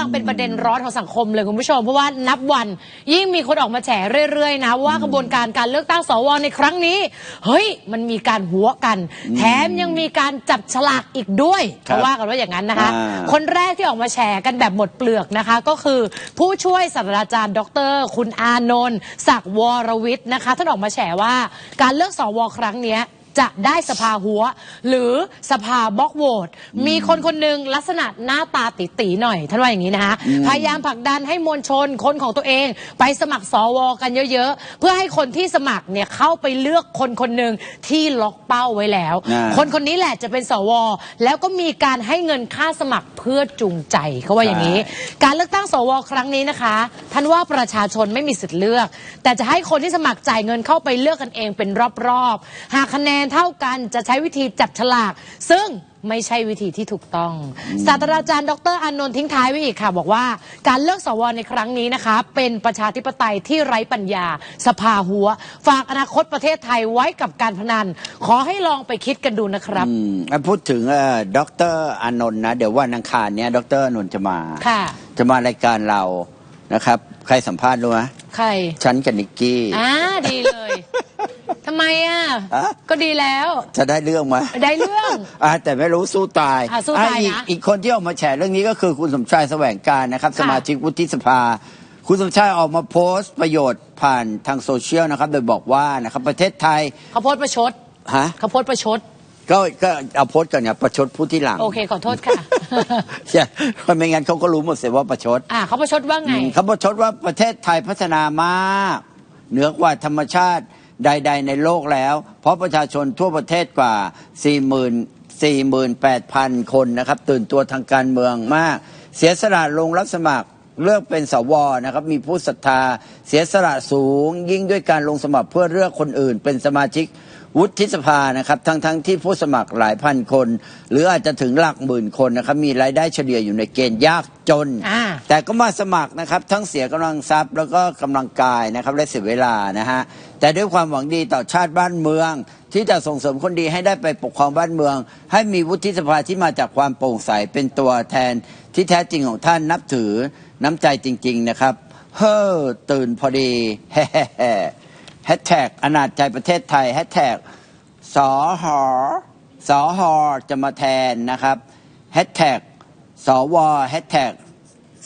ำลังเป็นประเด็นร้อนของสังคมเลยคุณผู้ชม เพราะว่านับวันยิ่งมีคนออกมาแฉเรื่อยๆนะว่ากระบวนการการเลือกตั้งสวในครั้งนี้ เฮ้ยมันมีการหัวกัน แถมยังมีการจับฉลากอีกด้วยครับเขาว่ากันว่าอย่างนั้นนะคะอ่าคนแรกที่ออกมาแฉกันแบบหมดเปลือกนะคะ ก็คือผู้ช่วยศาสตราจารย์ ดร คุณอานนท์ศักดิ์วรวิทย์นะคะท่านออกมาแฉว่าการเลือกสวครั้งเนี้ย จะได้สภาหัว หรือสภาบล็อกโหวตมีคนคนหนึ่งลักษณะหน้าตาตีตีๆหน่อยท่านว่าอย่างนี้นะคะพยายามผลักดันให้มวลชนคนของตัวเอง ไปสมัครสวกันเยอะๆ เพื่อให้คนที่สมัครเนี่ยเข้าไปเลือกคนคนหนึ่งที่ล็อกเป้าไว้แล้ว อ่า คนคนนี้แหละจะเป็นสว แล้วก็มีการให้เงินค่าสมัครเพื่อจูงใจเขาว่าอย่างนี้ การเลือกตั้งสวครั้งนี้นะคะ ท่านว่าประชาชนไม่มีสิทธิ์เลือก แต่จะให้คนที่สมัครจ่ายเงินเข้าไปเลือกกันเองเป็นรอบๆหากคะแนนเท่ากันจะใช้วิธีจับฉลาก ซึ่งไม่ใช่วิธีที่ถูกต้อง ศาสตราจารย์ดรอานนท์ทิ้งท้ายไว้อีกค่ะ บอกว่าการเลือกสวในครั้งนี้นะคะ เป็นประชาธิปไตยที่ไร้ปัญญา สภาหัว ฝากอนาคตประเทศไทยไว้กับการพนัน ขอให้ลองไปคิดกันดูนะครับอืมอะพูดถึงเอ่อดรอานนท์นะ เดี๋ยววันอังคารเนี้ยดรอานนท์จะมาค่ะจะมารายการเรานะครับ ใครสัมภาษณ์รู้ไหมใคร ฉันกับนิกกี้ อ่า ดีเลย ทำไมอะอะก็ดีแล้ว จะได้เรื่องไหมได้เรื่องอะแต่ไม่รู้สู้ตายอะสู้ตายอีกนะอีกคนที่ออกมาแฉเรื่องนี้ก็คือคุณสมชายแสวงการนะครับ ค่ะ สมาชิกวุฒิสภา คุณสมชายออกมาโพสต์ประโยชน์ผ่านทางโซเชียลนะครับ โดยบอกว่านะครับประเทศไทยเขาโพสต์ประชดฮะเขาโพสต์ประชด ก็ก็เอาโพสต์ก่อนเนี่ยประชดผู้ที่หลังโอเคขอโทษค่ะอย่าเพราะไม่งั้นเขาก็รู้หมดเสียว่าประชด อ่าเขาประชดว่าไงอืมเขาประชดว่าประเทศไทยพัฒนามาก เหนือกว่าธรรมชาติ ใด ๆ ในโลกแล้ว เพราะประชาชนทั่วประเทศกว่า40,000 48,000 คนนะครับ ตื่นตัวทางการเมืองมาก เสียสละลงรับสมัครเลือกเป็นสวนะครับมีผู้ศรัทธา เสียสละสูง ยิ่งด้วยการลงสมัครเพื่อเลือกคนอื่น เป็นสมาชิก วุฒิสภานะครับทั้งๆทที่ผู้สมัครหลายพันคน หรืออาจจะถึงหลักหมื่นคนนะครับมีรายได้เฉลี่ยอยู่ในเกณฑ์ยากจน อ่า แต่ก็มาสมัครนะครับทั้งเสียกำลังทรัพย์แล้วก็กำลังกายนะครับและเสียเวลานะฮะแต่ด้วยความหวังดีต่อชาติบ้านเมือง ที่จะส่งเสริมคนดีให้ได้ไปปกครองบ้านเมือง ให้มีวุฒิสภาที่มาจากความโปร่งใสเป็นตัวแทนที่แท้จริงของท่านนับถือน้ำใจจริง ๆนะครับ เฮ้อตื่นพอดี แฮ่แฮชแท็กอนาจใจประเทศไทยแฮชแท็กสอหอสอหอจะมาแทนนะครับแฮชแท็กสวแฮชแท็ก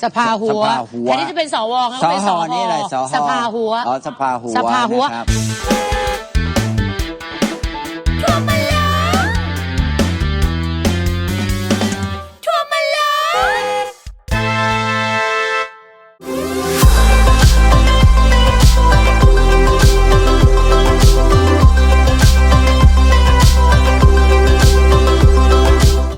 สภาหัวสภาหัวแทนที่จะเป็นสวก็สเป็นหสอนี่อะไรสหสภาหัวอ๋อสภาหัวสภาหัวนะครับ